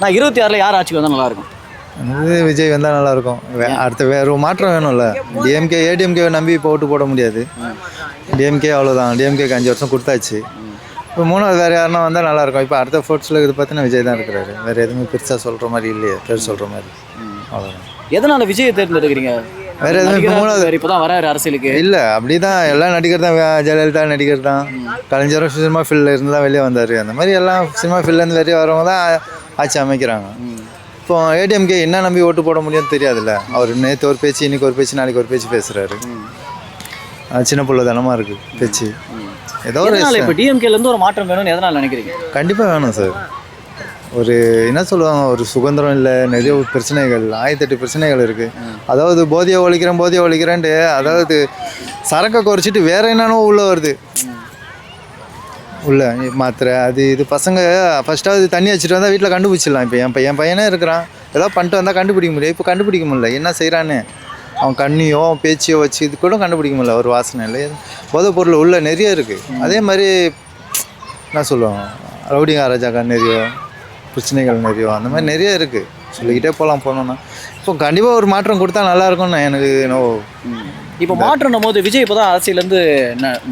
நான் இருபத்தி ஆறில் யார் ஆட்சிக்கு வந்தால் நல்லாயிருக்கும். அது விஜய் வந்தால் நல்லாயிருக்கும். அடுத்த வேற மாற்றம் வேணும்ல. டிஎம்கே ஏடிஎம்கே நம்பி இப்போ ஓட்டு போட முடியாது. டிஎம்கே அவ்வளோதான் டிஎம்கேக்கு அஞ்சு வருஷம் கொடுத்தாச்சு. இப்போ மூணாவது வேறு யாருன்னா வந்தால் நல்லாயிருக்கும். இப்போ அடுத்த ஃபோர்ட்ஸில் இது பார்த்தீங்கன்னா விஜய் தான் இருக்கிறாரு. வேறு எதுவுமே பெருசாக சொல்கிற மாதிரி இல்லையே பேர் சொல்கிற மாதிரி. அவ்வளோதான் எதனால விஜயை தேர்ந்தெடுக்கிறீங்க? வேற எதுவும் இப்ப மூணாவது- இப்போ தான் வராரு அரசியலுக்கு. இல்லை அப்படி தான் எல்லா நடிகர் தான் ஜெயலலிதா நடிகர் தான். கலைஞரும் சினிமா ஃபீல்டில் இருந்து தான் வெளியே வந்தார். அந்த மாதிரி எல்லாம் சினிமா ஃபீல்ட்லேருந்து வெளியே வரவங்க தான் ஆட்சி அமைக்கிறாங்க. இப்போ ஏடிஎம்கே என்ன நம்பி ஓட்டு போட முடியும்னு தெரியாதுல்ல? அவர் நேற்று ஒரு பேச்சு இன்னைக்கு ஒரு பேச்சு நாளைக்கு ஒரு பேச்சு பேசுகிறாரு சின்ன பிள்ளை தனமாக இருக்குது பேச்சு. ஏதோ ஒரு இப்போ டிஎம்கேல இருந்து ஒரு மாற்றம் வேணும்னு எதனால நினைக்கிறீங்க? கண்டிப்பாக வேணும் சார். ஒரு என்ன சொல்லுவாங்க ஒரு சுதந்திரம் இல்லை நிறைய பிரச்சனைகள் ஆயிரத்தெட்டு பிரச்சனைகள் இருக்குது அதாவது போதையை ஒழிக்கிறேன் போதையை ஒழிக்கிறேன்ட்டு அதாவது சரக்கை குறைச்சிட்டு வேற என்னென்னோ உள்ள வருது. உள்ள மாத்திரை அது இது பசங்க ஃபஸ்ட்டாவது தண்ணி வச்சுட்டு வந்தால் வீட்டில் கண்டுபிடிச்சிடலாம். இப்போ என் பையன் பையனே இருக்கிறான். ஏதோ பண்ணிட்டு வந்தால் கண்டுபிடிக்க முடியும் இப்போ கண்டுபிடிக்க முடியல. என்ன செய்கிறான்னு அவன் கண்ணியோ பேச்சியோ வச்சு இது கூட கண்டுபிடிக்க முடியல. ஒரு வாசனை இல்லை. போதைப் பொருள் உள்ள நிறைய இருக்குது அதே மாதிரி என்ன சொல்லுவாங்க? ரவுடிங்க ராஜாக்கா நிறைய பிரச்சனைகள் நிறைய அந்த மாதிரி நிறைய இருக்குது சொல்லிக்கிட்டே போகலாம் போனோம்னா. இப்போ கண்டிப்பாக ஒரு மாற்றம் கொடுத்தா நல்லா இருக்கும்னு எனக்கு என்னவோ. இப்போ மாற்றணும் போது விஜய் இப்போ தான் அரசியலேருந்து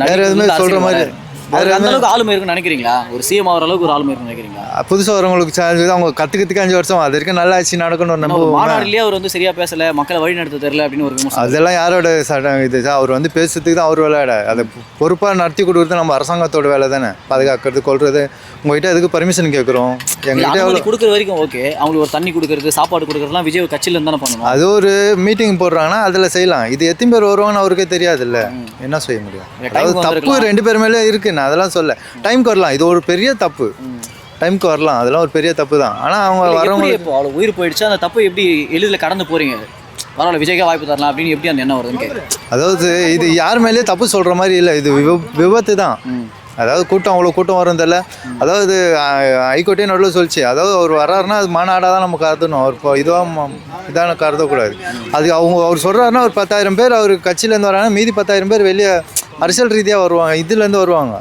வேற எதுவுமே சொல்ற மாதிரி அந்த அளவுக்கு ஆளுமை இருக்குன்னு நினைக்கிறீங்களா? ஒரு சிஎம் ஆகிற அளவுக்கு ஒரு ஆளுமை இருக்குன்னு நினைக்கிறீங்களா? புதுசாக வரவங்களுக்கு சார்ஜ் அவங்க கற்றுக்கிறதுக்கு அஞ்சு வருஷம். அது வரைக்கும் நல்லா ஆச்சு நடக்கணும் நம்ம மாநாடுலயே அவர் வந்து சரியா பேசல மக்களை வழி நடத்த தெரியல அப்படின்னு ஒரு அதெல்லாம் யாரோட சட்டம் இது? அவர் வந்து பேசுறதுக்கு தான் அவர் விளையாட. அதை பொறுப்பாக நடத்தி கொடுக்குறது நம்ம அரசாங்கத்தோட வேலை தானே? பாதுகாக்கிறது கொள்வது உங்ககிட்ட எதுக்கு பர்மிஷன் கேட்குறோம் எங்ககிட்ட கொடுக்குற வரைக்கும் ஓகே அவங்களுக்கு ஒரு தண்ணி கொடுக்கறது சாப்பாடு கொடுக்கறதுலாம் விஜய் கட்சியில தானே பண்ணணும். அது ஒரு மீட்டிங் போடுறாங்கன்னா அதில் செய்யலாம். இது எத்தனை பேர் வருவாங்கன்னு அவருக்கே தெரியாதுல்ல. என்ன செய்ய முடியும்? அதாவது தப்பு. ரெண்டு பேர் மேலே இருக்கு நான் அதெல்லாம் சொல்ல. டைம்க்கு வரலாம் இது ஒரு பெரிய தப்பு. டைம்க்கு வரலாம் அதெல்லாம் ஒரு பெரிய தப்பு தான். ஆனால் அவங்க வரவங்க இப்போ அவ்வளவு உயிர் போயிடுச்சு? அந்த தப்பு எப்படி எளிதில் கடந்து போறீங்க? பரவாயில்ல விஜய்க்கே வாய்ப்பு தரலாம் அப்படின்னு எப்படி அந்த எண்ணம் வருதுன்னு அதாவது இது யார் மேலேயே தப்பு சொல்கிற மாதிரி இல்லை இது விப- விபத்து தான். அதாவது கூட்டம் அவ்வளோ கூட்டம் வரும் தெரியல அதாவது ஹைகோர்ட்டே நடுவில் சொல்லிச்சு. அதாவது அவர் வர்றாருன்னா அது மாநாடாக தான் நம்ம கருதணும் அவர் இப்போ இதுவாக இதான கருதக்கூடாது. அது அவங்க அவர் சொல்கிறாருன்னா ஒரு பத்தாயிரம் பேர் அவர் கட்சியிலேருந்து வராங்க மீதி பத்தாயிரம் பேர் வெளியே அரசியல் ரீதியாக வருவாங்க. இதுலேருந்து வருவாங்க.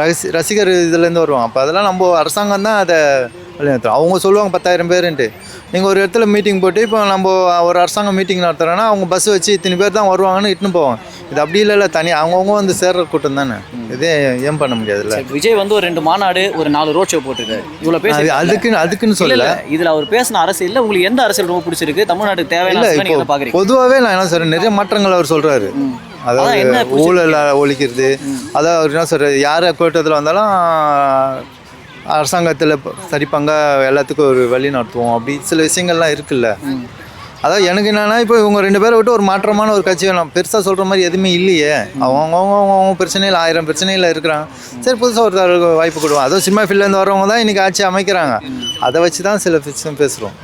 ரசி ரசிகர் இதுலேருந்து வருவாங்க. அப்போ அதெல்லாம் நம்ம அரசாங்கம் தான் அதை வழிநடத்துறோம் அவங்க சொல்லுவாங்க பத்தாயிரம் பேருன்ட்டு. நீங்கள் ஒரு இடத்துல மீட்டிங் போட்டு இப்போ நம்ம ஒரு அரசாங்கம் மீட்டிங் நடத்துகிறோன்னா அவங்க பஸ் வச்சு இத்தனை பேர் தான் வருவாங்கன்னு இட்டுன்னு போவாங்க. இது அப்படி இல்லைல்ல தனி அவங்கவுங்க வந்து சேர்ற கூட்டம் தானே. இதே ஏன் பண்ண முடியாதுல்ல? விஜய் வந்து ஒரு ரெண்டு மாநாடு ஒரு நாலு ரோட் ஷோ போட்டிருக்காரு. இவ்வளவு பேச அது அதுக்குன்னு அதுக்குன்னு சொல்லல. இதுல அவர் பேசின அரசியல்ல உங்களுக்கு எந்த அரசியல் ரொம்ப பிடிச்சிருக்கு? இப்போ என்ன பாக்குறீங்க? பொதுவாகவே நான் என்ன சொல்கிறேன் நிறைய மாற்றங்கள் அவர் சொல்கிறாரு அதாவது? ஊழல் ஒழிக்கிறது. அதாவது அவர் என்ன சொல்கிறார் யாரை கூட்டத்தில் வந்தாலும் அரசாங்கத்தில் சரிப்பாங்க எல்லாத்துக்கும் ஒரு வழி நடத்துவோம். அப்படி சில விஷயங்கள்லாம் இருக்குல்ல. அதாவது எனக்கு என்னன்னா இப்போ இவங்க ரெண்டு பேரை விட்டு ஒரு மாற்றமான ஒரு கட்சி வேணும். பெருசாக சொல்கிற மாதிரி எதுவுமே இல்லையே. அவங்க அவங்க அவங்க பிரச்சனையில் ஆயிரம் பிரச்சனையில் இருக்கிறாங்க. சரி புதுசாக ஒருத்தருக்கு வாய்ப்பு கொடுவோம். அதுவும் சினிமா ஃபீல்ட்லேருந்து வரவங்க தான் இன்றைக்கி ஆட்சி அமைக்கிறாங்க. அதை வச்சு தான் சில விஷயம் பேசுகிறோம்